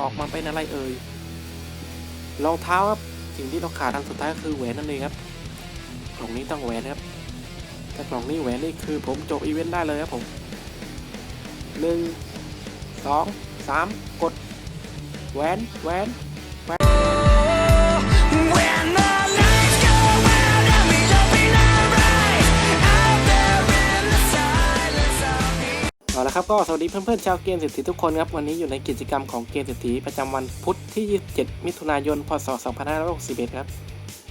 ออกมาเป็นอะไรเอ่ยรองเท้าครับสิ่งที่เราขาดอันสุดท้ายก็คือแหวนนั่นเองครับกล่องนี้ต้องแหวนครับถ้ากล่องนี้แหวนนี่คือผมจบอีเวนต์ได้เลยครับผมหนึ่งสองสามกดแหวนแหวน เอาละครับก็สวัสดีเพื่อนๆชาวเกมเศรษฐีทุกคนครับวันนี้อยู่ในกิจกรรมของเกมเศรษฐีประจำวันพุธที่ 27 มิถุนายน พศ 2561 ครับ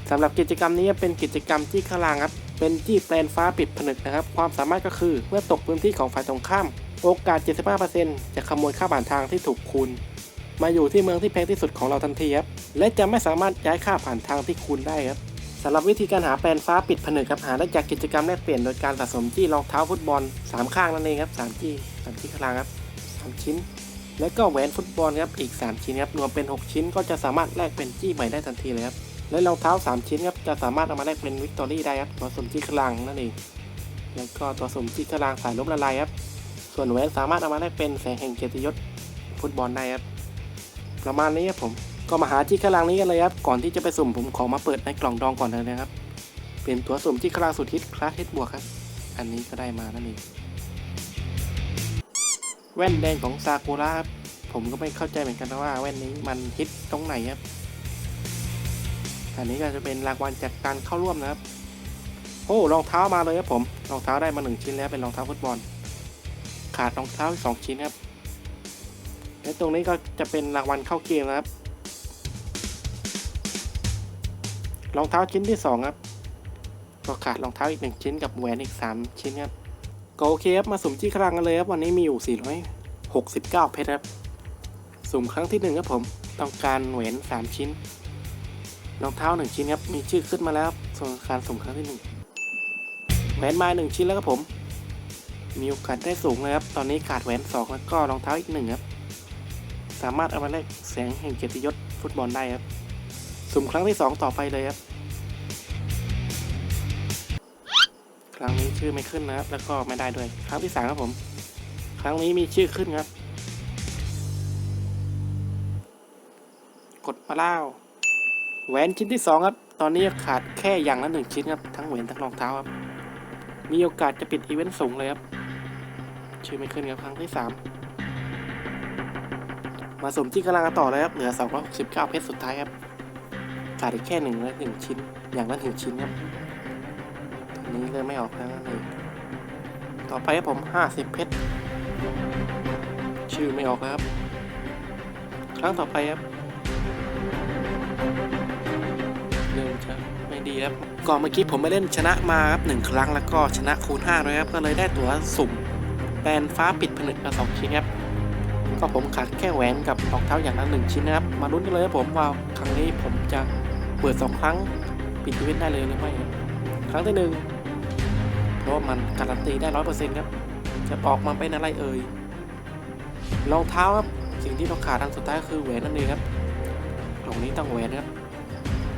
สำหรับกิจกรรมนี้เป็นกิจกรรมจี้ข้างล่างครับเป็นจี้แปลนฟ้าปิดผนึกนะครับ ความสามารถก็คือเมื่อตกพื้นที่ของฝ่ายตรงข้าม โอกาส 75%จะขโมยค่าผ่านทางที่ถูกคูณ มาอยู่ที่เมืองที่แพงที่สุดของเราทันทีครับและจะไม่สามารถย้ายค่าผ่านทางที่คูณได้ครับ สำหรับวิธีการหาแปลนฟ้าปิดผนึกครับหาได้จากกิจกรรมแลกเปลี่ยนโดยการสะสมจี้รองเท้าฟุตบอล 3 ข้างนั่นเองครับ3จี้3จี้ข้างล่างครับ 3 ชิ้น และก็แหวนฟุตบอลครับอีก 3 ชิ้นครับรวมเป็น 6 ชิ้นก็จะสามารถแลกเป็นจี้ใหม่ได้ทันทีเลยครับและรองเท้า 3 ชิ้นครับจะสามารถเอามาแลกเป็นวิกตอรี่ได้ครับตัวสมจี้ข้างล่างนั่นเองแล้วก็ตัวสมจี้ข้างล่างสายลบละลายครับส่วนแหวนสามารถเอามาแลกเป็นแสงแห่งเกียรติยศฟุตบอลได้ครับประมาณนี้ครับผม ก็มาหาจี้ข้างล่างนี้กันเลยครับ ก่อนที่จะไปสุ่มผมขอมาเปิดในกล่องดองก่อนเลยนะครับ เป็นตัวสุ่มที่คลาสุดฮิตคลาสเฮดบวกครับ อันนี้ก็ได้มานั่นเอง แว่นแดงของซากุระครับ ผมก็ไม่เข้าใจเหมือนกันนะว่าแว่นนี้มันฮิตตรงไหนครับ อันนี้ก็จะเป็นรางวัลจากการเข้าร่วมนะครับ โอ้รองเท้ามาเลยครับผม รองเท้าได้มาหนึ่งชิ้นแล้วเป็นรองเท้าฟุตบอล ขาดรองเท้าอีกสองชิ้นครับและตรงนี้ก็จะเป็นรางวัลเข้าเกมนะครับ รองเท้าชิ้นที่สองครับ ก็ขาดรองเท้าอีกหนึ่งชิ้นกับแหวนอีก 3 ชิ้นครับ ก็โอเคครับ มาสุ่มจี้ครั้งกันเลยครับ วันนี้มีอยู่ 469 เพชรครับ สุ่มครั้งที่หนึ่งครับผม ต้องการแหวน 3 ชิ้น รองเท้า 1 ชิ้นครับ มีชื่อขึ้นมาแล้วส่วนการสุ่มครั้งที่หนึ่งแหวนมาหนึ่งชิ้นแล้วครับผม มีโอกาสได้สูงเลยครับ ตอนนี้ขาดแหวนสองแล้วก็รองเท้าอีกหนึ่งครับ สามารถเอามาแลกแสงแห่งเกียรติยศฟุตบอลได้ครับ สุ่มครั้งที่สองต่อไปเลยครับ ครั้งนี้ชื่อไม่ขึ้นนะครับ แล้วก็ไม่ได้ด้วย ครั้งที่สามครับผม ครั้งนี้มีชื่อขึ้นครับ กดมาเล่าแหวนชิ้นที่สองครับ ตอนนี้ขาดแค่อย่างละหนึ่งชิ้นครับ ทั้งแหวนทั้งรองเท้าครับ มีโอกาสจะปิดอีเวนต์สูงเลยครับ ชื่อไม่ขึ้นครับครั้งที่สามมาสมที่กำลังกันต่อเลยครับ เหลือ 269 เพชรสุดท้ายครับ ขาดอีกแค่หนึ่งและหนึ่งชิ้น อย่างละหนึ่งชิ้นครับอันนี้เริ่มไม่ออกแล้วนั่นเองต่อไปครับผม50เพชร ชื่อไม่ออกแล้วครับ ครั้งต่อไปครับเริ่มจะไม่ดีครับ ก่อนเมื่อกี้ผมไปเล่นชนะมาครับหนึ่งครั้งแล้วก็ชนะคูณ5ด้วยครับ ก็เลยได้ตั๋วสุ่มแปลนฟ้าปิดผนึกมาสองชิ้นครับก็ผมขาดแค่แหวนกับรองเท้าอย่างละหนึ่งชิ้นนะครับ มาลุ้นกันเลยครับผมว่าครั้งนี้ผมจะ เปิดสองครั้งปิดอีเวนต์ได้เลยหรือไม่ครั้งที่หนึ่งเพราะว่ามันการันตีได้ร้อยเปอร์เซ็นต์ครับ จะออกมาเป็นอะไรเอ่ยรองเท้าครับสิ่งที่เราขาดอันสุดท้ายคือแหวนนั่นเองครับกล่องนี้ต้องแหวนครับ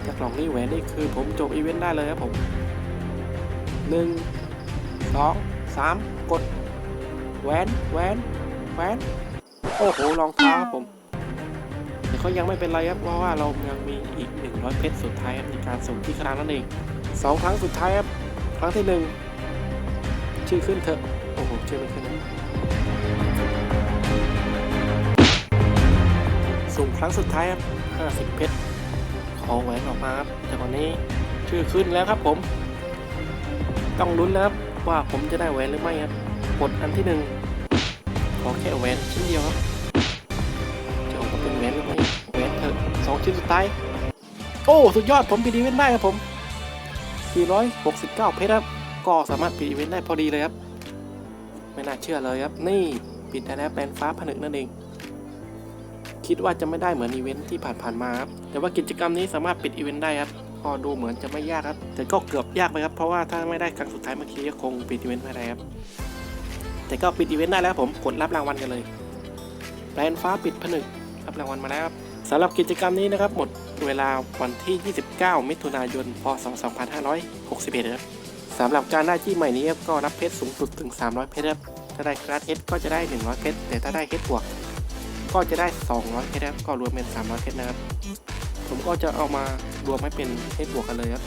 จากกล่องนี้แหวนนี่คือผมจบอีเวนต์ได้เลยครับผมหนึ่งสองสามกดแหวนแหวนแหวนโอ้โหรองเท้าครับผม แต่เขายังไม่เป็นไรครับเพราะว่าเรายังมีอีก 100 เพชรสุดท้ายในการส่งที่ครั้งนั่นเองสองครั้งสุดท้ายครับครั้งที่หนึ่งชื่อขึ้นเถอะโอ้โหชื่อไม่ขึ้นนะสุ่มครั้งสุดท้ายครับ50 เพชรขอแหวนออกมาครับแต่วันนี้ชื่อขึ้นแล้วครับผม ต้องลุ้นแล้วครับว่าผมจะได้แหวนหรือไม่ครับกดอันที่หนึ่งขอแค่แหวนชิ้นเดียวครับ เป็นแวนหรือไม่แวนเถอะสองชิ้นสุดท้าย โอ้ สุดยอดผมปิดอีเวนต์ได้ครับผม 469 เพชรครับ ก็สามารถปิดอีเวนต์ได้พอดีเลยครับ ไม่น่าเชื่อเลยครับ นี่ปิดได้แล้วเป็นฟ้าผนึกนั่นเอง คิดว่าจะไม่ได้เหมือนอีเวนต์ที่ผ่านๆมาครับ แต่ว่ากิจกรรมนี้สามารถปิดอีเวนต์ได้ครับก็ดูเหมือนจะไม่ยากครับ แต่ก็เกือบยากไปครับ เพราะว่าถ้าไม่ได้ครั้งสุดท้ายเมื่อกี้ก็คงปิดอีเวนต์ไม่ได้ครับ แต่ก็ปิดอีเวนต์ได้แล้วผม กดรับรางวัลกันเลย แปลนฟ้าปิดผนึก รับรางวัลมาแล้วสำหรับกิจกรรมนี้นะครับ หมดเวลาวันที่ 29 มิถุนายน พศ 2561ครับสำหรับการได้ที่ใหม่นี้ก็รับเพชรสูงสุดถึง 300 เพชรครับถ้าได้กราดเฮดก็จะได้ 100 เพชรแต่ถ้าได้เฮดบวก ก็จะได้ 200 เพชรครับก็รวมเป็น 300 เพชรนะครับ ผมก็จะเอามารวมให้เป็นเพชรบวกกันเลยครับ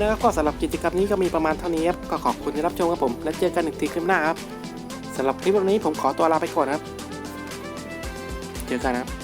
นะครับก็สำหรับกิจกรรมนี้ก็มีประมาณเท่านี้ครับก็ขอบคุณที่รับชมครับผม และเจอกันอีกทีคลิปหน้าครับสำหรับคลิปวันนี้ผมขอตัวลาไปก่อนครับ เจอกันนะครับ